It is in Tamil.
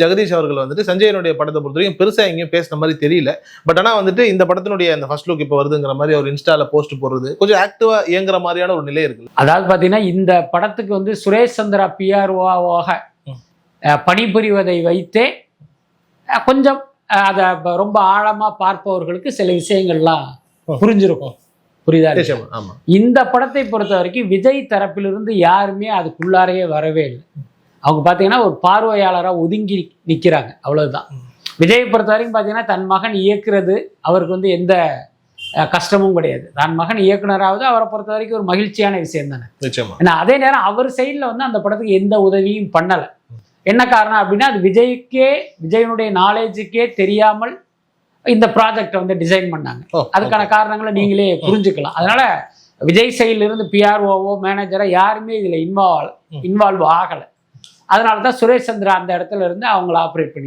ஜெகதீஷ் அவர்கள் வந்துட்டு சஞ்சயனுடைய படத்தை பொறுத்த வரைக்கும் பெருசா எங்கேயும் பேசுன மாதிரி தெரியல. பட் ஆனா வந்துட்டு இந்த படத்தினுடைய அந்த ஃபர்ஸ்ட் லுக் இப்போ வருதுங்கிற மாதிரி அவர் இன்ஸ்டால போஸ்ட் போடுறது கொஞ்சம் ஆக்டிவா இயங்குற மாதிரியான ஒரு நிலை இருக்கு அதாவது பார்த்தீங்கன்னா இந்த படத்துக்கு வந்து சுரேஷ் சந்திரா பிஆர்ஓவாக. பணிபுரிவதை வைத்தே கொஞ்சம் அதை ரொம்ப ஆழமா பார்ப்பவர்களுக்கு சில விஷயங்கள்லாம். புரிஞ்சிருக்கும். புரியுதா? இந்த படத்தை பொறுத்த வரைக்கும் விஜய் தரப்பிலிருந்து யாருமே அதுக்குள்ளாரையே வரவே இல்லை. அவங்க பார்த்தீங்கன்னா ஒரு பார்வையாளராக ஒதுங்கி நிற்கிறாங்க அவ்வளவுதான். விஜயை பொறுத்த வரைக்கும் பார்த்தீங்கன்னா தன் மகன் இயக்குறது அவருக்கு வந்து எந்த கஷ்டமும் கிடையாது. தன் மகன் இயக்குனராவது அவரை பொறுத்த வரைக்கும் ஒரு மகிழ்ச்சியான விஷயம் தானே. ஏன்னா அதே நேரம் அவர் சைடில் வந்து அந்த படத்துக்கு எந்த உதவியும் பண்ணலை. என்ன காரணம் அப்படின்னா அது விஜய்க்கே விஜயனுடைய நாலேஜுக்கே தெரியாமல் இந்த ப்ராஜெக்டை வந்து டிசைன் பண்ணாங்க. அதுக்கான காரணங்களை நீங்களே புரிஞ்சுக்கலாம். அதனால விஜய் சைடுல இருந்து பிஆர்ஓவோ மேனேஜரோ யாருமே இதுல இன்வால்வ். இன்வால்வ் ஆகலை. அதனால தான் சுரேஷ் சந்திரா அந்த இடத்துல இருந்து அவங்கள ஆப்ரேட் பண்ணி